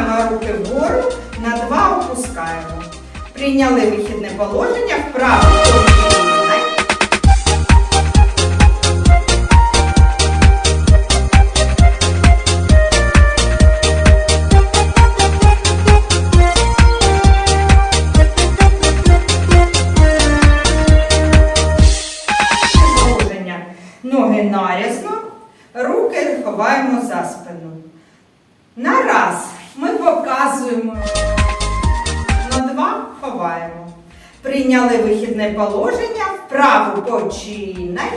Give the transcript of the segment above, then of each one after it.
піднімаємо руки вгору, на два опускаємо. Прийняли вихідне положення, вправо. Показуємо. На два ховаємо. Прийняли вихідне положення, вправу починай.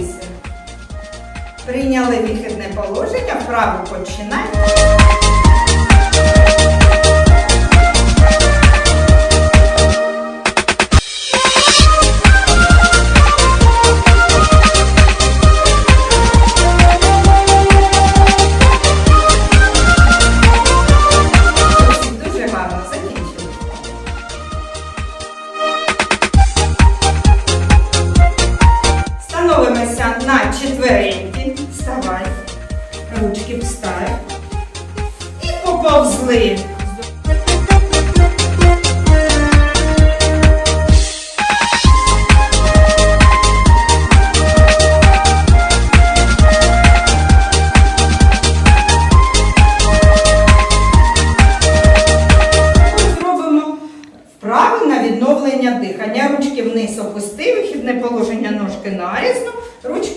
Піднялися. Прийняли вихідне положення, вправу починай.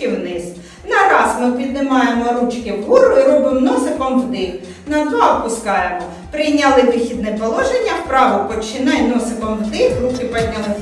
Ручки вниз. На раз ми піднімаємо ручки вгору і робимо носиком вдих. На два опускаємо. Прийняли вихідне положення, вправо починай носиком вдих, руки підняли.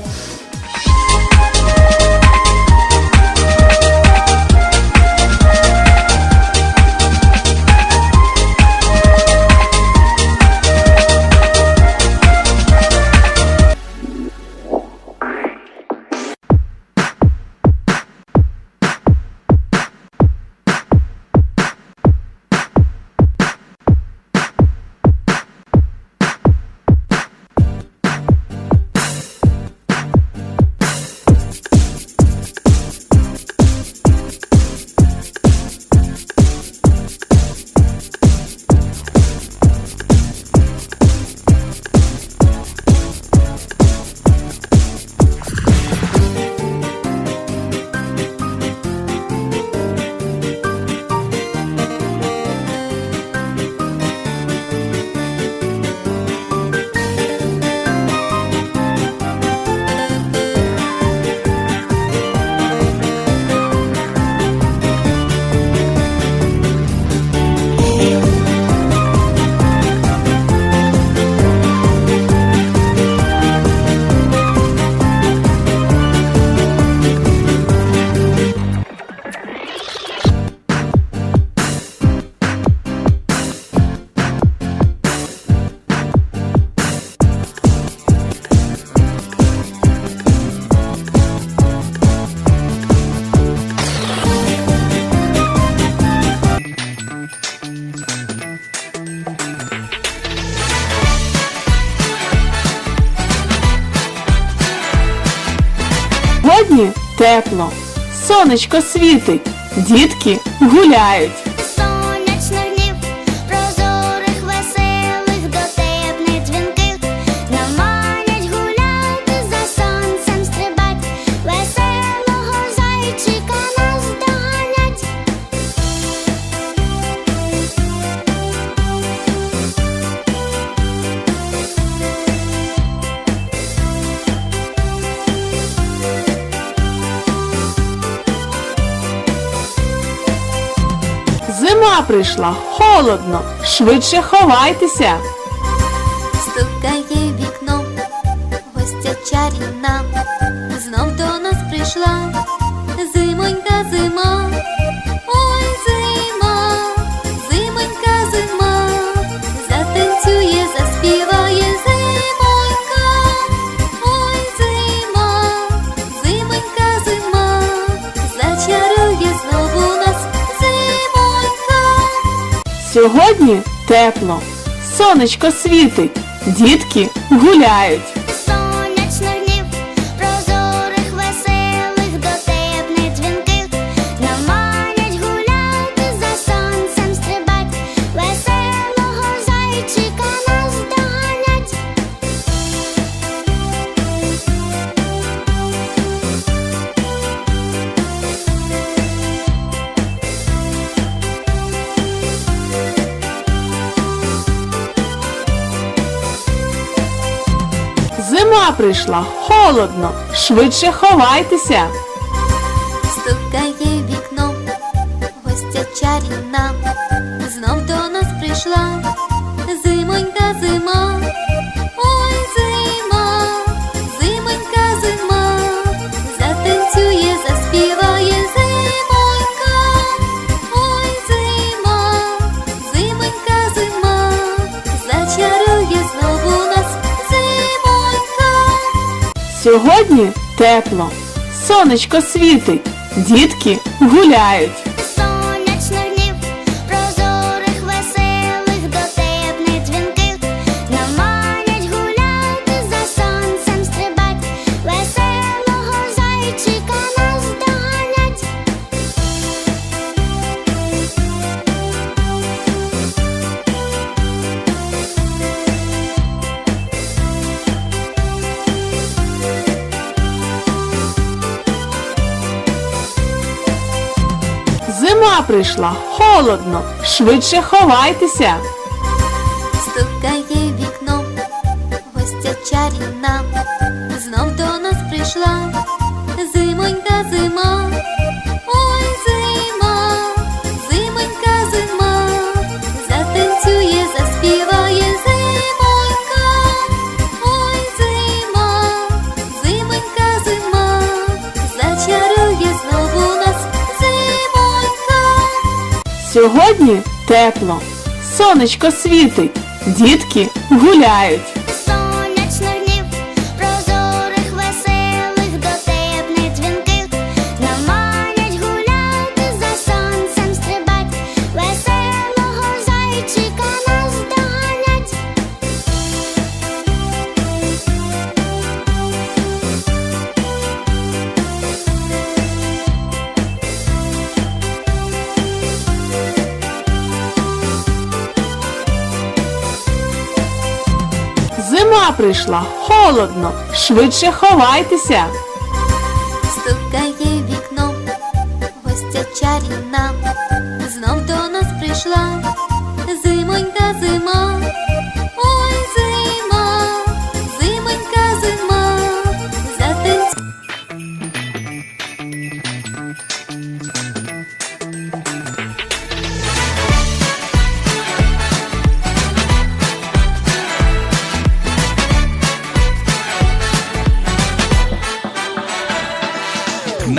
Тепло, сонечко світить, дітки гуляють. Прийшла, холодно, швидше ховайтеся. Стукає вікно, гостя чарівна, знов до нас прийшла. Зимонька зима, Сьогодні тепло, сонечко світить, дітки гуляють. Зима прийшла, холодно, швидше ховайтеся. Стукає вікно, гостя чарівна, знов до нас прийшла Сьогодні тепло, сонечко світить, дітки гуляють. Зима прийшла, холодно, швидше ховайтеся. Стукає Сьогодні тепло, сонечко світить, дітки гуляють. Зима прийшла, холодно, швидше ховайтеся. Стукає вікно, гостя чарівна, знов до нас прийшла. Зимонька зима,